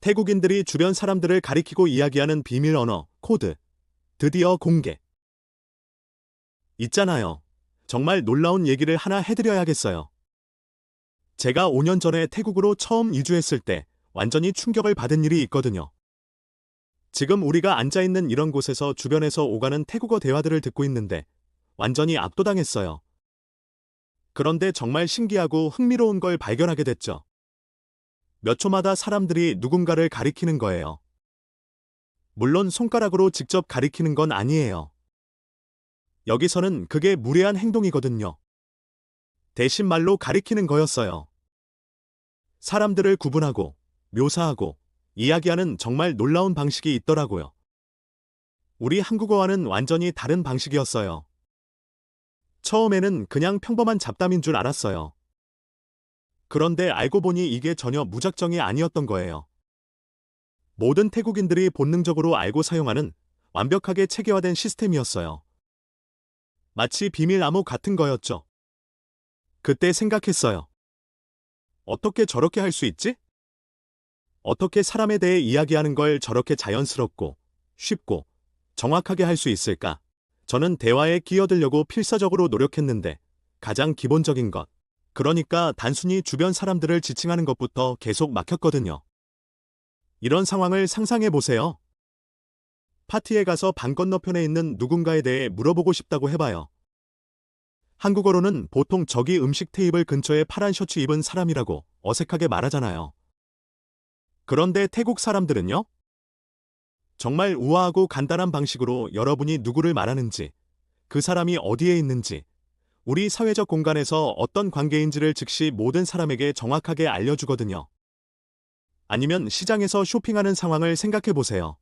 태국인들이 주변 사람들을 가리키고 이야기하는 비밀 언어, 코드. 드디어 공개. 있잖아요. 정말 놀라운 얘기를 하나 해드려야겠어요. 제가 5년 전에 태국으로 처음 이주했을 때 완전히 충격을 받은 일이 있거든요. 지금 우리가 앉아있는 이런 곳에서 주변에서 오가는 태국어 대화들을 듣고 있는데 완전히 압도당했어요. 그런데 정말 신기하고 흥미로운 걸 발견하게 됐죠. 몇 초마다 사람들이 누군가를 가리키는 거예요. 물론 손가락으로 직접 가리키는 건 아니에요. 여기서는 그게 무례한 행동이거든요. 대신 말로 가리키는 거였어요. 사람들을 구분하고, 묘사하고, 이야기하는 정말 놀라운 방식이 있더라고요. 우리 한국어와는 완전히 다른 방식이었어요. 처음에는 그냥 평범한 잡담인 줄 알았어요. 그런데 알고 보니 이게 전혀 무작정이 아니었던 거예요. 모든 태국인들이 본능적으로 알고 사용하는 완벽하게 체계화된 시스템이었어요. 마치 비밀 암호 같은 거였죠. 그때 생각했어요. 어떻게 저렇게 할 수 있지? 어떻게 사람에 대해 이야기하는 걸 저렇게 자연스럽고 쉽고 정확하게 할 수 있을까? 저는 대화에 끼어들려고 필사적으로 노력했는데 가장 기본적인 것. 그러니까 단순히 주변 사람들을 지칭하는 것부터 계속 막혔거든요. 이런 상황을 상상해 보세요. 파티에 가서 방 건너편에 있는 누군가에 대해 물어보고 싶다고 해봐요. 한국어로는 보통 저기 음식 테이블 근처에 파란 셔츠 입은 사람이라고 어색하게 말하잖아요. 그런데 태국 사람들은요? 정말 우아하고 간단한 방식으로 여러분이 누구를 말하는지, 그 사람이 어디에 있는지, 우리 사회적 공간에서 어떤 관계인지를 즉시 모든 사람에게 정확하게 알려주거든요. 아니면 시장에서 쇼핑하는 상황을 생각해 보세요.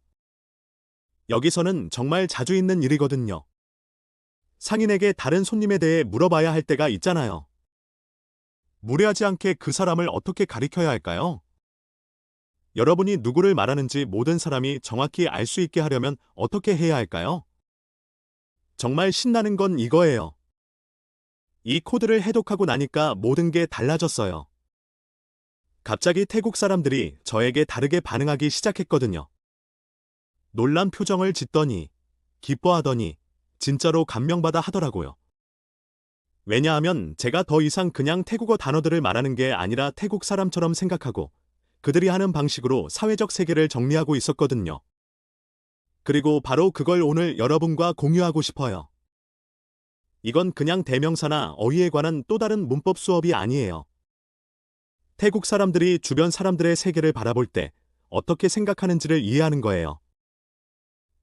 여기서는 정말 자주 있는 일이거든요. 상인에게 다른 손님에 대해 물어봐야 할 때가 있잖아요. 무례하지 않게 그 사람을 어떻게 가리켜야 할까요? 여러분이 누구를 말하는지 모든 사람이 정확히 알 수 있게 하려면 어떻게 해야 할까요? 정말 신나는 건 이거예요. 이 코드를 해독하고 나니까 모든 게 달라졌어요. 갑자기 태국 사람들이 저에게 다르게 반응하기 시작했거든요. 놀란 표정을 짓더니, 기뻐하더니, 진짜로 감명받아 하더라고요. 왜냐하면 제가 더 이상 그냥 태국어 단어들을 말하는 게 아니라 태국 사람처럼 생각하고 그들이 하는 방식으로 사회적 세계를 정리하고 있었거든요. 그리고 바로 그걸 오늘 여러분과 공유하고 싶어요. 이건 그냥 대명사나 어휘에 관한 또 다른 문법 수업이 아니에요. 태국 사람들이 주변 사람들의 세계를 바라볼 때 어떻게 생각하는지를 이해하는 거예요.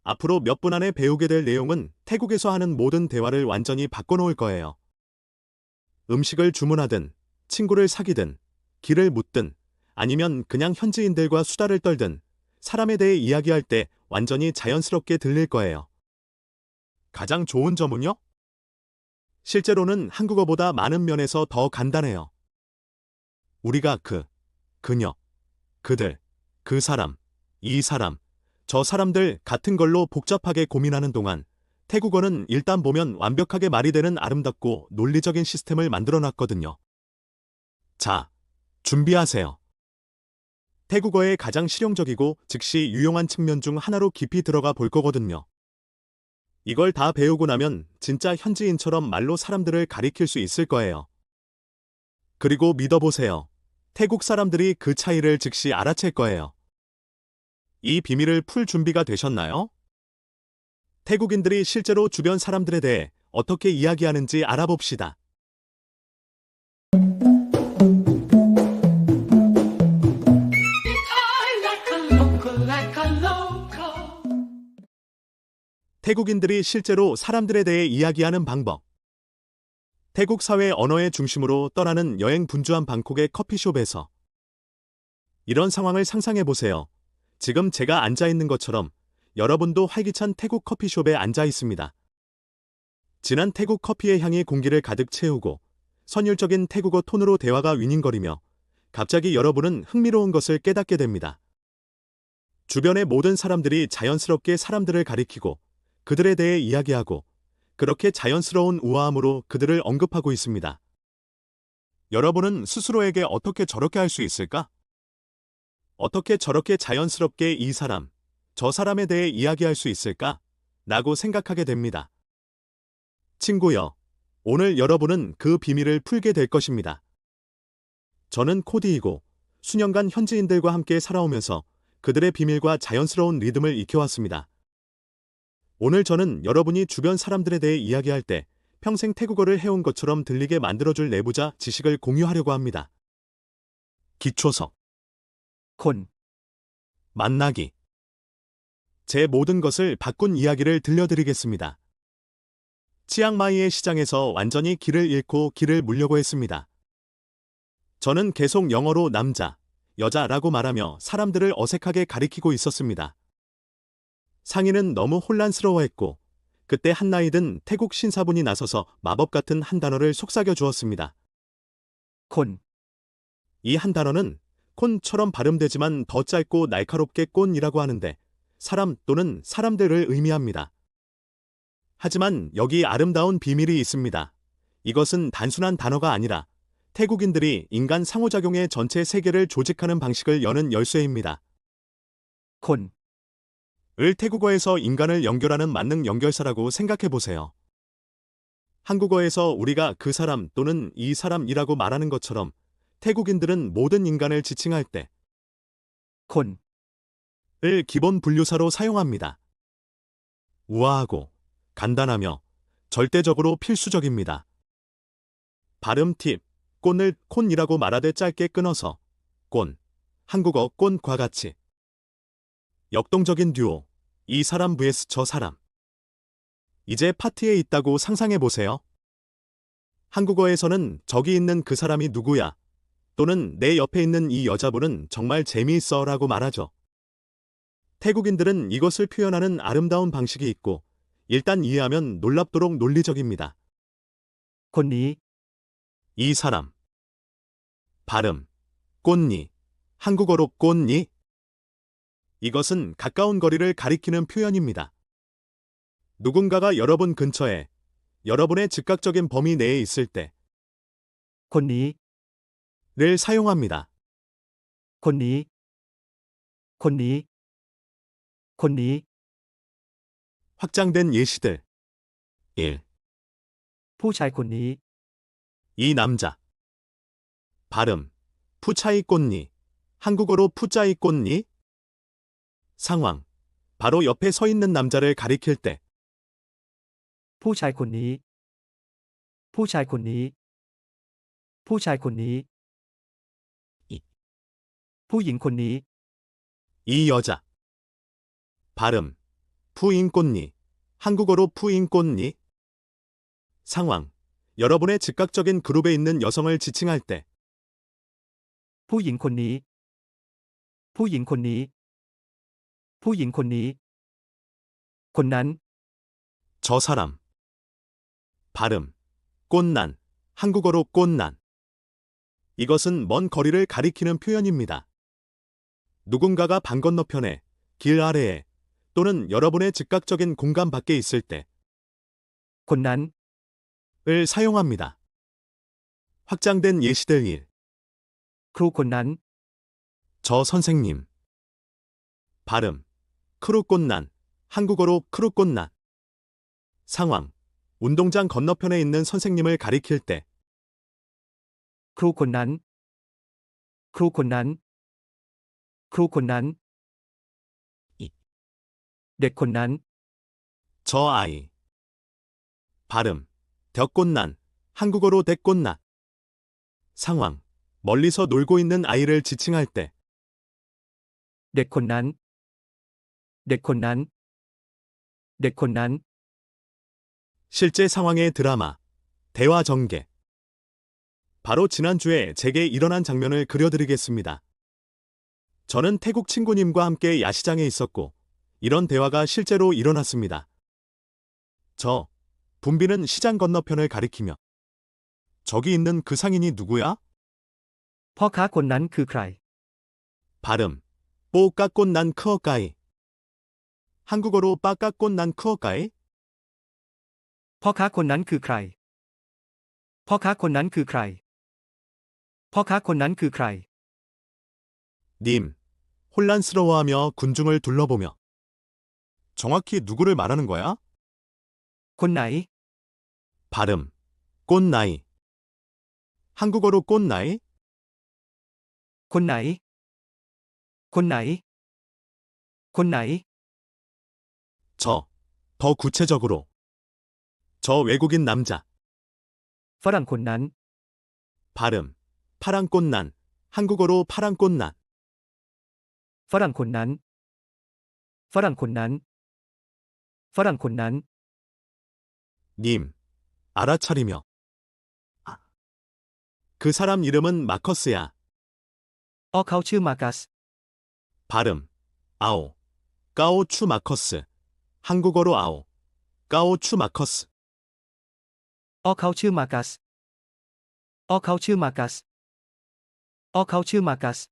앞으로 몇 분 안에 배우게 될 내용은 태국에서 하는 모든 대화를 완전히 바꿔놓을 거예요. 음식을 주문하든, 친구를 사귀든, 길을 묻든, 아니면 그냥 현지인들과 수다를 떨든, 사람에 대해 이야기할 때 완전히 자연스럽게 들릴 거예요. 가장 좋은 점은요? 실제로는 한국어보다 많은 면에서 더 간단해요. 우리가 그, 그녀, 그들, 그 사람, 이 사람, 저 사람들 같은 걸로 복잡하게 고민하는 동안 태국어는 일단 보면 완벽하게 말이 되는 아름답고 논리적인 시스템을 만들어 놨거든요. 자, 준비하세요. 태국어의 가장 실용적이고 즉시 유용한 측면 중 하나로 깊이 들어가 볼 거거든요. 이걸 다 배우고 나면 진짜 현지인처럼 말로 사람들을 가리킬 수 있을 거예요. 그리고 믿어보세요. 태국 사람들이 그 차이를 즉시 알아챌 거예요. 이 비밀을 풀 준비가 되셨나요? 태국인들이 실제로 주변 사람들에 대해 어떻게 이야기하는지 알아봅시다. 태국인들이 실제로 사람들에 대해 이야기하는 방법. 태국 사회 언어의 중심으로 떠나는 여행 분주한 방콕의 커피숍에서 이런 상황을 상상해 보세요. 지금 제가 앉아 있는 것처럼 여러분도 활기찬 태국 커피숍에 앉아 있습니다. 진한 태국 커피의 향이 공기를 가득 채우고 선율적인 태국어 톤으로 대화가 윈윈거리며 갑자기 여러분은 흥미로운 것을 깨닫게 됩니다. 주변의 모든 사람들이 자연스럽게 사람들을 가리키고 그들에 대해 이야기하고 그렇게 자연스러운 우아함으로 그들을 언급하고 있습니다. 여러분은 스스로에게 어떻게 저렇게 할 수 있을까? 어떻게 저렇게 자연스럽게 이 사람, 저 사람에 대해 이야기할 수 있을까? 라고 생각하게 됩니다. 친구여, 오늘 여러분은 그 비밀을 풀게 될 것입니다. 저는 코디이고 수년간 현지인들과 함께 살아오면서 그들의 비밀과 자연스러운 리듬을 익혀왔습니다. 오늘 저는 여러분이 주변 사람들에 대해 이야기할 때 평생 태국어를 해온 것처럼 들리게 만들어줄 내부자 지식을 공유하려고 합니다. 기초석, คน 만나기. 제 모든 것을 바꾼 이야기를 들려드리겠습니다. 치앙마이의 시장에서 완전히 길을 잃고 길을 물려고 했습니다. 저는 계속 영어로 남자, 여자라고 말하며 사람들을 어색하게 가리키고 있었습니다. 상인은 너무 혼란스러워했고 그때 한나이든 태국 신사분이 나서서 마법 같은 한 단어를 속삭여 주었습니다. 콘. 이 한 단어는 콘처럼 발음되지만 더 짧고 날카롭게 꼰이라고 하는데 사람 또는 사람들을 의미합니다. 하지만 여기 아름다운 비밀이 있습니다. 이것은 단순한 단어가 아니라 태국인들이 인간 상호작용의 전체 세계를 조직하는 방식을 여는 열쇠입니다. 콘. 을 태국어에서 인간을 연결하는 만능 연결사라고 생각해 보세요. 한국어에서 우리가 그 사람 또는 이 사람이라고 말하는 것처럼 태국인들은 모든 인간을 지칭할 때คน을 기본 분류사로 사용합니다. 우아하고 간단하며 절대적으로 필수적입니다. 발음 팁, 꼰을 콘이라고 말하되 짧게 끊어서 꼰, 한국어 꼰과 같이 역동적인 듀오. 이 사람 vs 저 사람. 이제 파티에 있다고 상상해보세요. 한국어에서는 저기 있는 그 사람이 누구야? 또는 내 옆에 있는 이 여자분은 정말 재미있어 라고 말하죠. 태국인들은 이것을 표현하는 아름다운 방식이 있고, 일단 이해하면 놀랍도록 논리적입니다. 콘니 이 사람 발음 꽃니 한국어로 꽃니 이것은 가까운 거리를 가리키는 표현입니다. 누군가가 여러분 근처에, 여러분의 즉각적인 범위 내에 있을 때, คนนี้ 를 사용합니다. คนนี้ คนนี้ คนนี้ 확장된 예시들. 1. ผู้ชายคนนี้ 이 남자. 발음. 푸차이 꽃니. 한국어로 푸짜이 꽃니. 상황. 바로 옆에 서 있는 남자를 가리킬 때, ผู้ชายคนนี้ ผู้ชายคนนี้ ผู้ชายคนนี้ อี ผู้หญิงคนนี้ 이 여자. 발음. 푸인 꽃니. 한국어로 푸인 꽃니. 상황. 여러분의 즉각적인 그룹에 있는 여성을 지칭할 때, ผู้หญิงคนนี้ ผู้หญิงคนนี้ ผู้หญิงคนนี้ คนนั้น 저 사람. 발음. 꽃난. 한국어로 꽃난. 이것은 먼 거리를 가리키는 표현입니다. 누군가가 방 건너편에, 길 아래에, 또는 여러분의 즉각적인 공간 밖에 있을 때, คนนั้น 을 사용합니다. 확장된 예시들 1. ครูคนนั้น 저 선생님. 발음. 크루꽃난, 한국어로 크루꽃난. 상황, 운동장 건너편에 있는 선생님을 가리킬 때. 크루꽃난, 크루꽃난, 크루꽃난. 내꽃난, 저 아이. 발음, 덕꽃난, 한국어로 대꽃난. 상황, 멀리서 놀고 있는 아이를 지칭할 때. 내꽃난, เด็กคนนั้น เด็กคนนั้น 실제 상황의 드라마. 대화 전개. 바로 지난주에 제게 일어난 장면을 그려드리겠습니다. 저는 태국 친구님과 함께 야시장에 있었고, 이런 대화가 실제로 일어났습니다. 저, 분비는 시장 건너편을 가리키며, 저기 있는 그 상인이 누구야? พ่อค้าคนนั้นคือใคร 발음. 뽀까꽃난 크어까이. 한국어로 빠까꽃난 크어까이? พ่อค้าคนนั้นคือใคร พ่อค้าคนนั้นคือใคร พ่อค้าคนนั้นคือใคร 님, 혼란스러워하며 군중을 둘러보며. 정확히 누구를 말하는 거야? คนไหน 발음, 꽃나이. 한국어로 꽃나이? คนไหน คนไหน คนไหน 저, 더 구체적으로. 저 외국인 남자. ฝรั่งคนนั้น 발음, 파란 꽃난. 한국어로 파란 꽃난. ฝรั่งคนนั้น ฝรั่งคนนั้น ฝรั่งคนนั้น 님, 알아차리며. 아, 그 사람 이름은 마커스야. อ้อเขาชื่อมากัส 발음, 아오. 까오추 마커스. 한국어로 아오. 까오추 마커스. 어카우츠 마카스. 어카우츠 마카스. 어카우츠 마카스.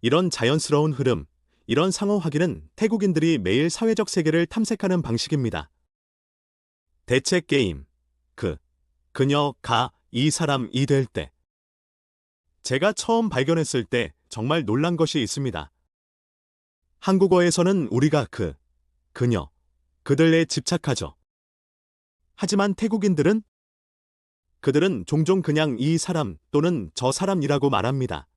이런 자연스러운 흐름, 이런 상호 확인은 태국인들이 매일 사회적 세계를 탐색하는 방식입니다. 대체 게임. 그, 그녀, 가, 이 사람, 이 될 때. 제가 처음 발견했을 때 정말 놀란 것이 있습니다. 한국어에서는 우리가 그, 그녀, 그들에 집착하죠. 하지만 태국인들은 그들은 종종 그냥 이 사람 또는 저 사람이라고 말합니다.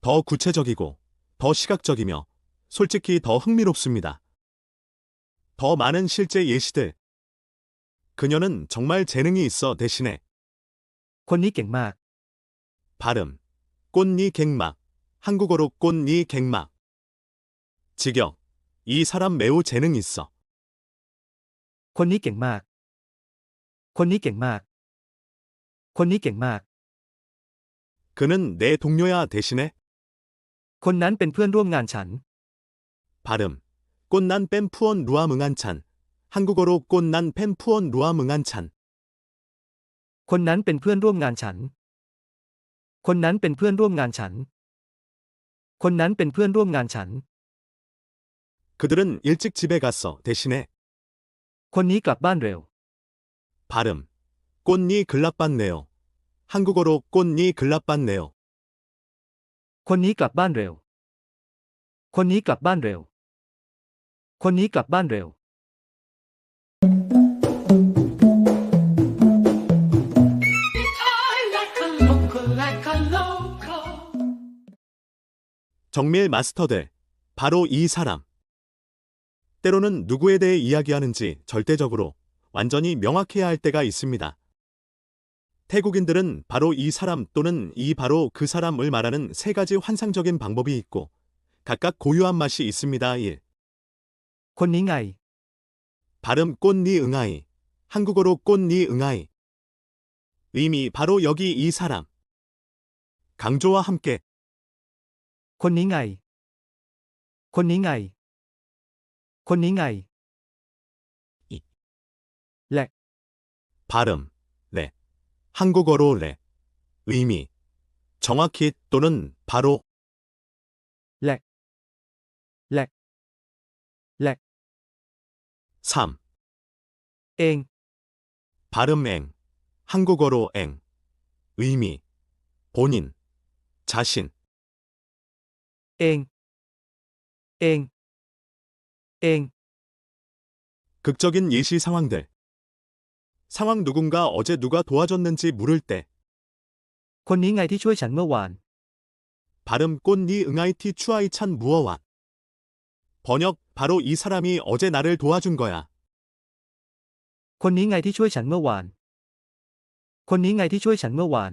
더 구체적이고 더 시각적이며 솔직히 더 흥미롭습니다. 더 많은 실제 예시들. 그녀는 정말 재능이 있어 대신에 콘니 갱막 발음 꼰니 갱막 한국어로 꼰니 갱막 직역 이 사람 매우 재능 있어. คนนี้เก่งมาก คนนี้เก่งมาก คนนี้เก่งมาก 그는 내 동료야 대신에 คนนั้นเป็นเพื่อนร่วมงานฉัน 발음, 꽃난 뺨 푸언 루아 응한찬. 한국어로 꽃난 팬 푸언 루아 응한찬. คนนั้นเป็นเพื่อนร่วมงานฉัน คนนั้นเป็นเพื่อนร่วมงานฉัน คนนั้นเป็นเพื่อนร่วมงานฉัน 그들은 일찍 집에 갔어 대신에 คนนี้กลับบ้านเร็ว 발음, 꽃니 글랍반네요. 한국어로 꽃니 글랍반네요. คนนี้กลับบ้านเร็ว คนนี้กลับบ้านเร็ว คนนี้กลับบ้านเร็ว I like a local, like a local. 정밀 마스터들. 바로 이 사람. 때로는 누구에 대해 이야기하는지 절대적으로 완전히 명확해야 할 때가 있습니다. 태국인들은 바로 이 사람 또는 이 바로 그 사람을 말하는 세 가지 환상적인 방법이 있고 각각 고유한 맛이 있습니다. 1. 꼰니응아이. 발음 꽃니응아이. 한국어로 꽃니응아이. 의미 바로 여기 이 사람. 강조와 함께. 꼰니응아이. 꼰니응아이. คนนี้ไง 발음, 레. 한국어로 레. 의미. 정확히 또는 바로 แหลก 3. เอง 발음 앵. 한국어로 앵. 의미. 본인. 자신. เอ ง เอง เอง 극적인 예시 상황들. 상황 누군가 어제 누가 도와줬는지 물을 때 คนนี้ไงที่ช่วยฉันเมื่อวาน 발음 꽃니 응아이티 추아이찬 무어완. 번역 바로 이 사람이 어제 나를 도와준 거야. คนนี้ไงที่ช่วยฉันเมื่อวาน คนนี้ไงที่ช่วยฉันเมื่อวาน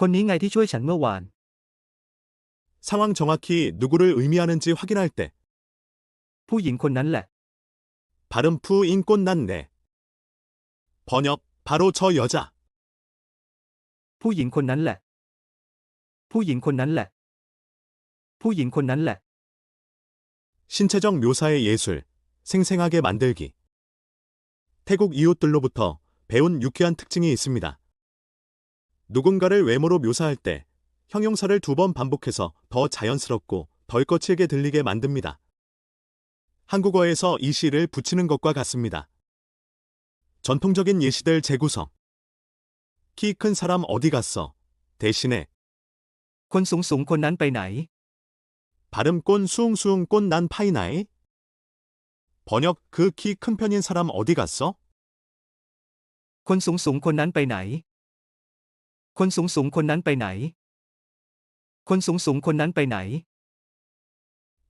คนนี้ไงที่ช่วยฉันเมื่อวาน 상황 정확히 누구를 의미하는지 확인할 때 ผู้หญิงคนนั้นแหละ 발음 푸인 꽃난네. 번역 바로 저 여자. ผู้หญิงคนนั้นแหละ ผู้หญิงคนนั้นแหละ ผู้หญิงคนนั้นแหละ 신체적 묘사의 예술, 생생하게 만들기. 태국 이웃들로부터 배운 유쾌한 특징이 있습니다. 누군가를 외모로 묘사할 때 형용사를 두 번 반복해서 더 자연스럽고 덜 거칠게 들리게 만듭니다. 한국어에서 이 시를 붙이는 것과 같습니다. 전통적인 예시들 재구성. 키 큰 사람 어디 갔어? 대신에 콘송송콘난빼나이. 발음꼰 수웅수웅꼰 난 파이나이. 번역 그 키 큰 편인 사람 어디 갔어? 콘송송콘난빼나이. 콘송송콘난빼나이. 콘송송콘난빼나이.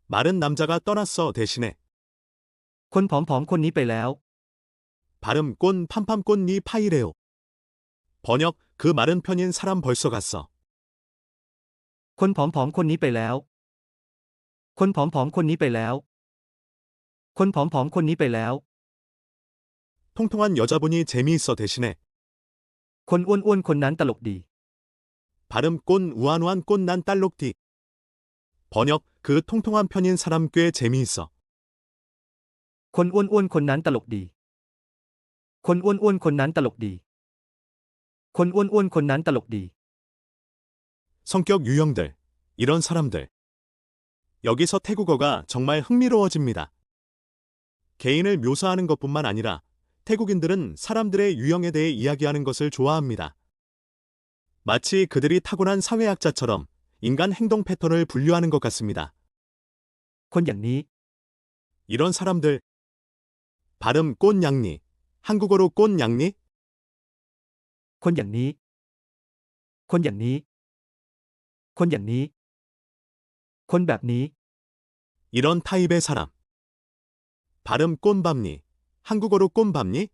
마른 남자가 떠났어 대신에. คนผอมๆคนนี้ไปแล้ว 발음 꼰 팜팜 꼰니 파이레오. 번역 그 마른 편인 사람 벌써 갔어. คนผอมๆคนนี้ไปแล้ว คนผอมๆคนนี้ไปแล้ว คนผอมๆคนนี้ไปแล้ว 통통한 여자분이 재미있어 대신에 คนอ้วนๆคนนั้นตลกดี 발음 꼰 우한우한 꼰난 딸록디. 번역 그 통통한 편인 사람 꽤 재미있어. คนอ้วนๆคนนั้นตลกดี คนอ้วนๆคนนั้นตลกดี คนอ้วนๆคนนั้นตลกดี 성격 유형들. 이런 사람들. 여기서 태국어가 정말 흥미로워집니다. 개인을 묘사하는 것뿐만 아니라 태국인들은 사람들의 유형에 대해 이야기하는 것을 좋아합니다. 마치 그들이 타고난 사회학자처럼 인간 행동 패턴을 분류하는 것 같습니다. คนอย่างนี้ 이런 사람들. 발음 꽃냥니. 한국어로 꽃냥니? 곤양니. 곤양니. 곤양니. 곤밥니. 이런 타입의 사람. 발음 꽃밥니 한국어로 꽃밥니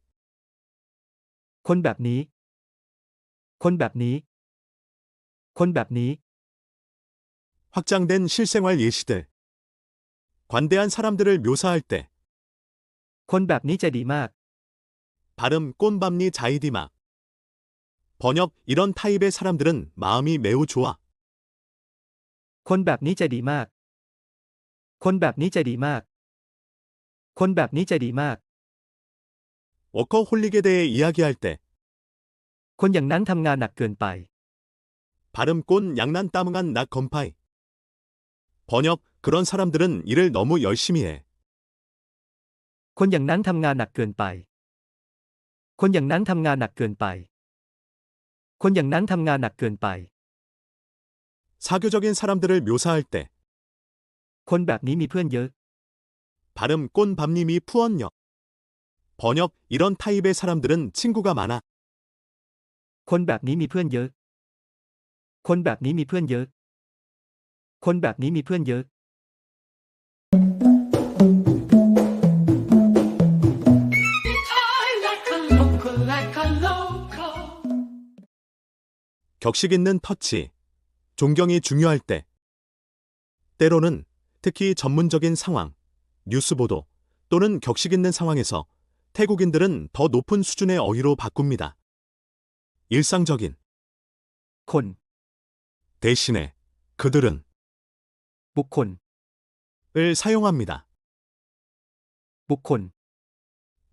곤밥니. 곤밥니. 곤밥니. 확장된 실생활 예시들. 관대한 사람들을 묘사할 때 คนแบบนี้ใจดีมาก 발음 꼰밤니 자이디막. 번역 이런 타입의 사람들은 마음이 매우 좋아. คนแบบนี้ใจดีมาก คนแบบนี้ใจดีมาก คนแบบนี้ใจดีมาก 워커홀릭에 대해 이야기할 때 คนอย่างนั้นทำงานหนักเกินไป 발음 꼰 양난 따뭉한 낙 건파이. 번역 그런 사람들은 일을 너무 열심히 해. คนอย่างนั้นทำงานหนักเกินไป คนอย่างนั้นทำงานหนักเกินไป คนอย่างนั้นทำงานหนักเกินไป 사교적인 사람들을 묘사할 때 คนแบบนี้มีเพื่อนเยอะ 발음 꼰밤님이 푸언녀. 번역 이런 타입의 사람들은 친구가 많아. คนแบบนี้มีเพื่อนเยอะ คนแบบนี้มีเพื่อนเยอะ คนแบบนี้มีเพื่อนเยอะ 격식 있는 터치, 존경이 중요할 때, 때로는 특히 전문적인 상황, 뉴스 보도 또는 격식 있는 상황에서 태국인들은 더 높은 수준의 어휘로 바꿉니다. 일상적인. 콘. 대신에 그들은 목콘을 사용합니다. 목콘.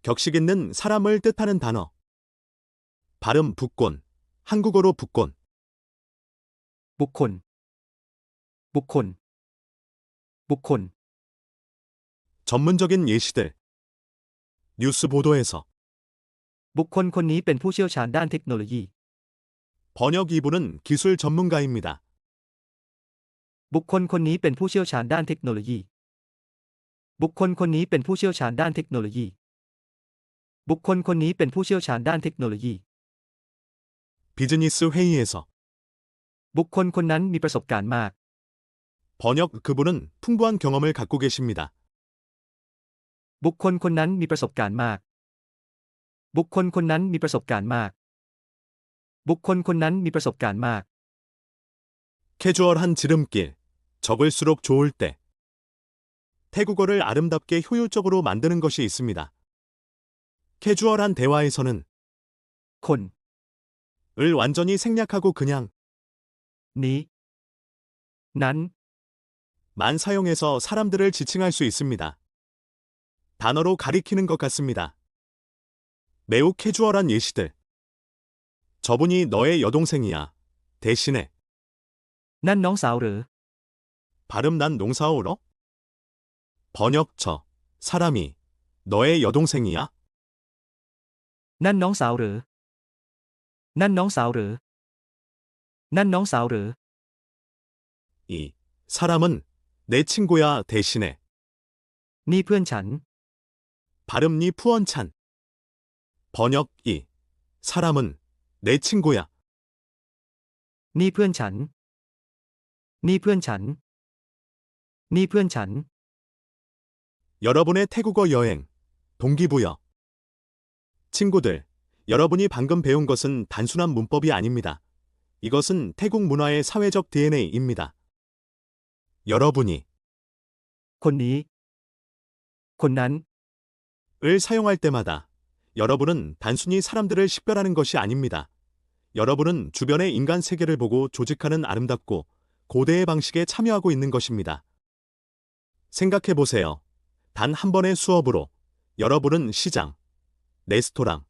격식 있는 사람을 뜻하는 단어. 발음 북곤, 한국어로 북곤. บุคคล บุคคล บุคคล 전문적인 예시들. 뉴스 보도에서 บุคคลคนนี้เป็นผู้เชี่ยวชาญด้านเทคโนโลยี 번역 이부는 기술 전문가입니다. บุคคลคนนี้เป็นผู้เชี่ยวชาญด้านเทคโนโลยี บุคคลคนนี้เป็นผู้เชี่ยวชาญด้านเทคโนโลยี บุคคลคนนี้เป็นผู้เชี่ยวชาญด้านเทคโนโลยี 비즈니스 회의에서 บุคคลคนนั้นมีประสบการณ์มาก 번역 그분은 풍부한 경험을 갖고 계십니다. บุคคลคนนั้นมีประสบการณ์มาก บุคคลคนนั้นมีประสบการณ์มาก บุคคลคนนั้นมีประสบการณ์มาก 캐주얼한 지름길. 적을수록 좋을 때. 태국어를 아름답게 효율적으로 만드는 것이 있습니다. 캐주얼한 대화에서는 คน 을 완전히 생략하고 그냥 니, 난, 만 사용해서 사람들을 지칭할 수 있습니다. 단어로 가리키는 것 같습니다. 매우 캐주얼한 예시들. 저분이 너의 여동생이야. 대신에 난 농사오르, 발음 난 농사오러? 번역처 사람이 너의 여동생이야? 난 농사오르. นั่นน้องสาวหรือ นั่นน้องสาวหรือ 이. 사람은 내 친구야 대신에. นี่เพื่อนฉัน 발음 니 푸언찬. 번역 이. 사람은 내 친구야. นี่เพื่อนฉัน นี่เพื่อนฉัน นี่เพื่อนฉัน 여러분의 태국어 여행. 동기부여. 친구들, 여러분이 방금 배운 것은 단순한 문법이 아닙니다. 이것은 태국 문화의 사회적 DNA입니다. 여러분이 คนนี้ คนนั้น 을 사용할 때마다 여러분은 단순히 사람들을 식별하는 것이 아닙니다. 여러분은 주변의 인간 세계를 보고 조직하는 아름답고 고대의 방식에 참여하고 있는 것입니다. 생각해 보세요. 단 한 번의 수업으로 여러분은 시장, 레스토랑,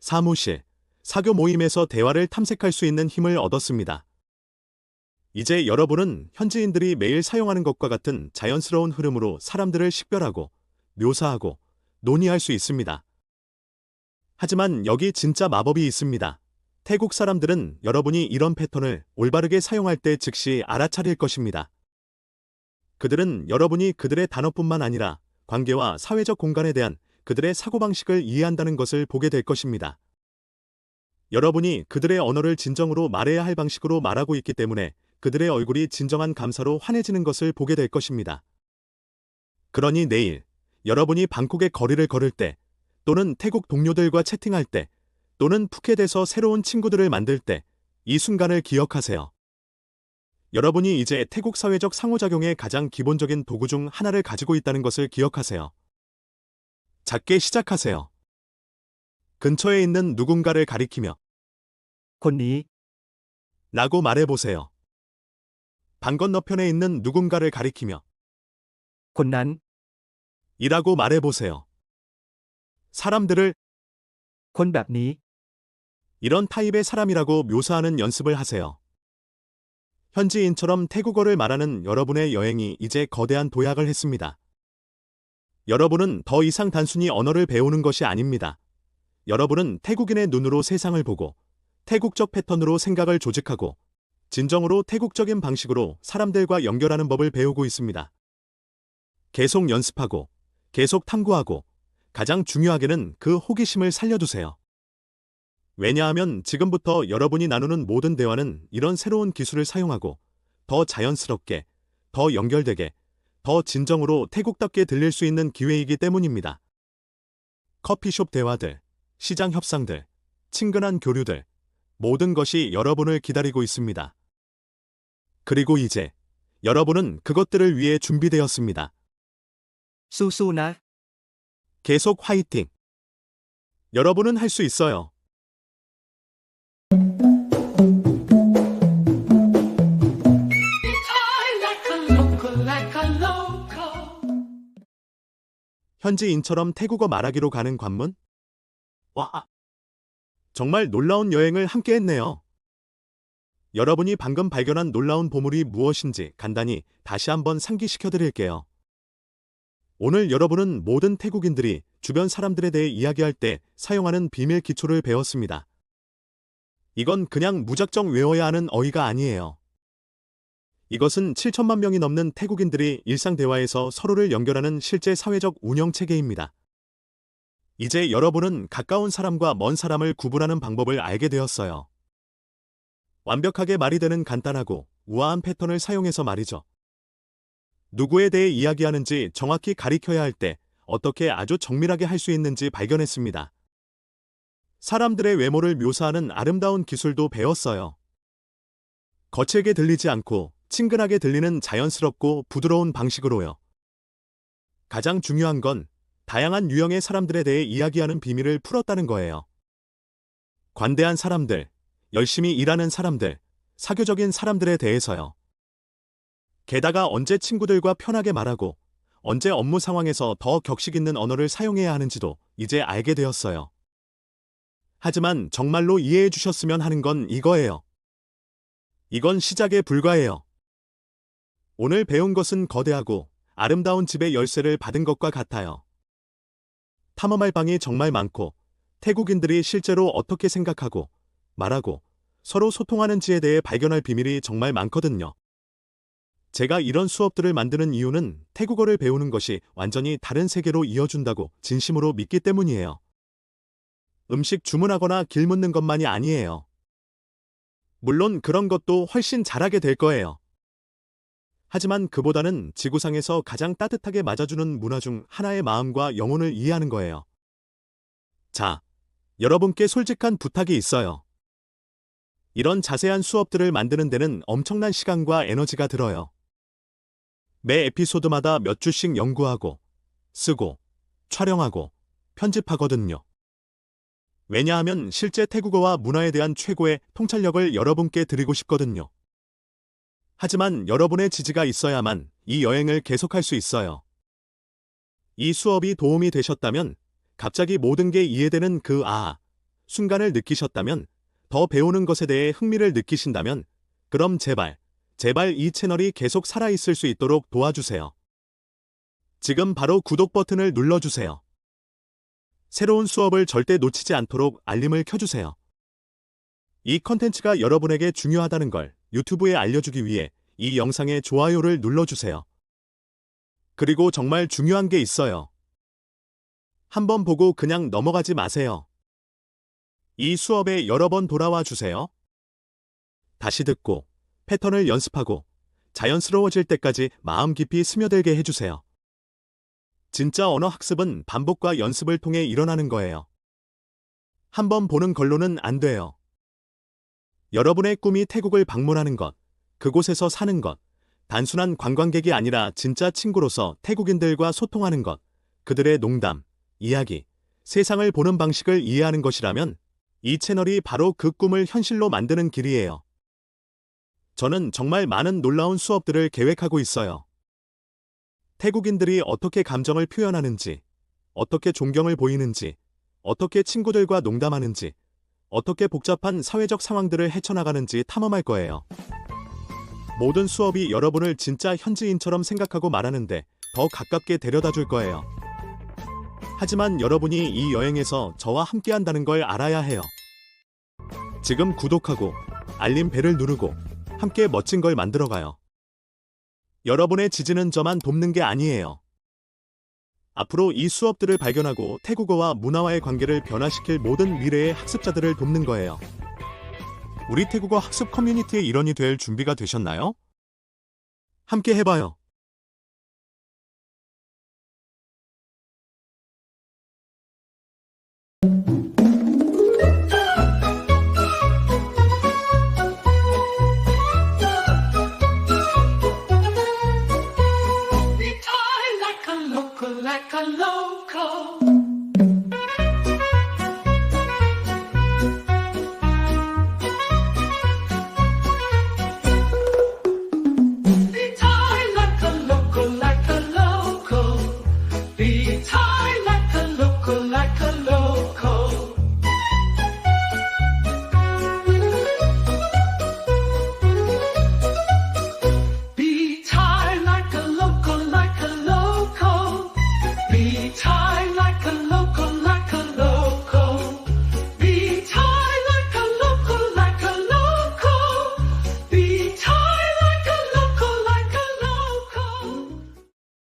사무실, 사교 모임에서 대화를 탐색할 수 있는 힘을 얻었습니다. 이제 여러분은 현지인들이 매일 사용하는 것과 같은 자연스러운 흐름으로 사람들을 식별하고 묘사하고 논의할 수 있습니다. 하지만 여기 진짜 마법이 있습니다. 태국 사람들은 여러분이 이런 패턴을 올바르게 사용할 때 즉시 알아차릴 것입니다. 그들은 여러분이 그들의 단어뿐만 아니라 관계와 사회적 공간에 대한 그들의 사고방식을 이해한다는 것을 보게 될 것입니다. 여러분이 그들의 언어를 진정으로 말해야 할 방식으로 말하고 있기 때문에 그들의 얼굴이 진정한 감사로 환해지는 것을 보게 될 것입니다. 그러니 내일 여러분이 방콕의 거리를 걸을 때 또는 태국 동료들과 채팅할 때 또는 푸켓에서 새로운 친구들을 만들 때 이 순간을 기억하세요. 여러분이 이제 태국 사회적 상호작용의 가장 기본적인 도구 중 하나를 가지고 있다는 것을 기억하세요. 작게 시작하세요. 근처에 있는 누군가를 가리키며 콘니 라고 말해보세요. 방 건너편에 있는 누군가를 가리키며 곤난 이라고 말해보세요. 사람들을 곤밥니 이런 타입의 사람이라고 묘사하는 연습을 하세요. 현지인처럼 태국어를 말하는 여러분의 여행이 이제 거대한 도약을 했습니다. 여러분은 더 이상 단순히 언어를 배우는 것이 아닙니다. 여러분은 태국인의 눈으로 세상을 보고 태국적 패턴으로 생각을 조직하고 진정으로 태국적인 방식으로 사람들과 연결하는 법을 배우고 있습니다. 계속 연습하고 계속 탐구하고 가장 중요하게는 그 호기심을 살려두세요. 왜냐하면 지금부터 여러분이 나누는 모든 대화는 이런 새로운 기술을 사용하고 더 자연스럽게, 더 연결되게, 더 진정으로 태국답게 들릴 수 있는 기회이기 때문입니다. 커피숍 대화들, 시장 협상들, 친근한 교류들, 모든 것이 여러분을 기다리고 있습니다. 그리고 이제 여러분은 그것들을 위해 준비되었습니다. 수수나 계속 화이팅! 여러분은 할 수 있어요. 현지인처럼 태국어 말하기로 가는 관문? 와! 정말 놀라운 여행을 함께 했네요. 여러분이 방금 발견한 놀라운 보물이 무엇인지 간단히 다시 한번 상기시켜 드릴게요. 오늘 여러분은 모든 태국인들이 주변 사람들에 대해 이야기할 때 사용하는 비밀 기초를 배웠습니다. 이건 그냥 무작정 외워야 하는 어휘가 아니에요. 이것은 7천만 명이 넘는 태국인들이 일상 대화에서 서로를 연결하는 실제 사회적 운영 체계입니다. 이제 여러분은 가까운 사람과 먼 사람을 구분하는 방법을 알게 되었어요. 완벽하게 말이 되는 간단하고 우아한 패턴을 사용해서 말이죠. 누구에 대해 이야기하는지 정확히 가리켜야 할 때 어떻게 아주 정밀하게 할 수 있는지 발견했습니다. 사람들의 외모를 묘사하는 아름다운 기술도 배웠어요. 거칠게 들리지 않고 친근하게 들리는 자연스럽고 부드러운 방식으로요. 가장 중요한 건 다양한 유형의 사람들에 대해 이야기하는 비밀을 풀었다는 거예요. 관대한 사람들, 열심히 일하는 사람들, 사교적인 사람들에 대해서요. 게다가 언제 친구들과 편하게 말하고 언제 업무 상황에서 더 격식 있는 언어를 사용해야 하는지도 이제 알게 되었어요. 하지만 정말로 이해해 주셨으면 하는 건 이거예요. 이건 시작에 불과해요. 오늘 배운 것은 거대하고 아름다운 집의 열쇠를 받은 것과 같아요. 탐험할 방이 정말 많고 태국인들이 실제로 어떻게 생각하고 말하고 서로 소통하는지에 대해 발견할 비밀이 정말 많거든요. 제가 이런 수업들을 만드는 이유는 태국어를 배우는 것이 완전히 다른 세계로 이어준다고 진심으로 믿기 때문이에요. 음식 주문하거나 길 묻는 것만이 아니에요. 물론 그런 것도 훨씬 잘하게 될 거예요. 하지만 그보다는 지구상에서 가장 따뜻하게 맞아주는 문화 중 하나의 마음과 영혼을 이해하는 거예요. 자, 여러분께 솔직한 부탁이 있어요. 이런 자세한 수업들을 만드는 데는 엄청난 시간과 에너지가 들어요. 매 에피소드마다 몇 주씩 연구하고, 쓰고, 촬영하고, 편집하거든요. 왜냐하면 실제 태국어와 문화에 대한 최고의 통찰력을 여러분께 드리고 싶거든요. 하지만 여러분의 지지가 있어야만 이 여행을 계속할 수 있어요. 이 수업이 도움이 되셨다면, 갑자기 모든 게 이해되는 그 아, 순간을 느끼셨다면, 더 배우는 것에 대해 흥미를 느끼신다면, 그럼 제발, 제발 이 채널이 계속 살아있을 수 있도록 도와주세요. 지금 바로 구독 버튼을 눌러주세요. 새로운 수업을 절대 놓치지 않도록 알림을 켜주세요. 이 컨텐츠가 여러분에게 중요하다는 걸 유튜브에 알려주기 위해 이 영상에 좋아요를 눌러주세요. 그리고 정말 중요한 게 있어요. 한번 보고 그냥 넘어가지 마세요. 이 수업에 여러 번 돌아와 주세요. 다시 듣고 패턴을 연습하고 자연스러워질 때까지 마음 깊이 스며들게 해주세요. 진짜 언어 학습은 반복과 연습을 통해 일어나는 거예요. 한번 보는 걸로는 안 돼요. 여러분의 꿈이 태국을 방문하는 것, 그곳에서 사는 것, 단순한 관광객이 아니라 진짜 친구로서 태국인들과 소통하는 것, 그들의 농담, 이야기, 세상을 보는 방식을 이해하는 것이라면 이 채널이 바로 그 꿈을 현실로 만드는 길이에요. 저는 정말 많은 놀라운 수업들을 계획하고 있어요. 태국인들이 어떻게 감정을 표현하는지, 어떻게 존경을 보이는지, 어떻게 친구들과 농담하는지, 어떻게 복잡한 사회적 상황들을 헤쳐나가는지 탐험할 거예요. 모든 수업이 여러분을 진짜 현지인처럼 생각하고 말하는데 더 가깝게 데려다 줄 거예요. 하지만 여러분이 이 여행에서 저와 함께 한다는 걸 알아야 해요. 지금 구독하고 알림 벨을 누르고 함께 멋진 걸 만들어가요. 여러분의 지지는 저만 돕는 게 아니에요. 앞으로 이 수업들을 발견하고 태국어와 문화와의 관계를 변화시킬 모든 미래의 학습자들을 돕는 거예요. 우리 태국어 학습 커뮤니티의 일원이 될 준비가 되셨나요? 함께 해봐요.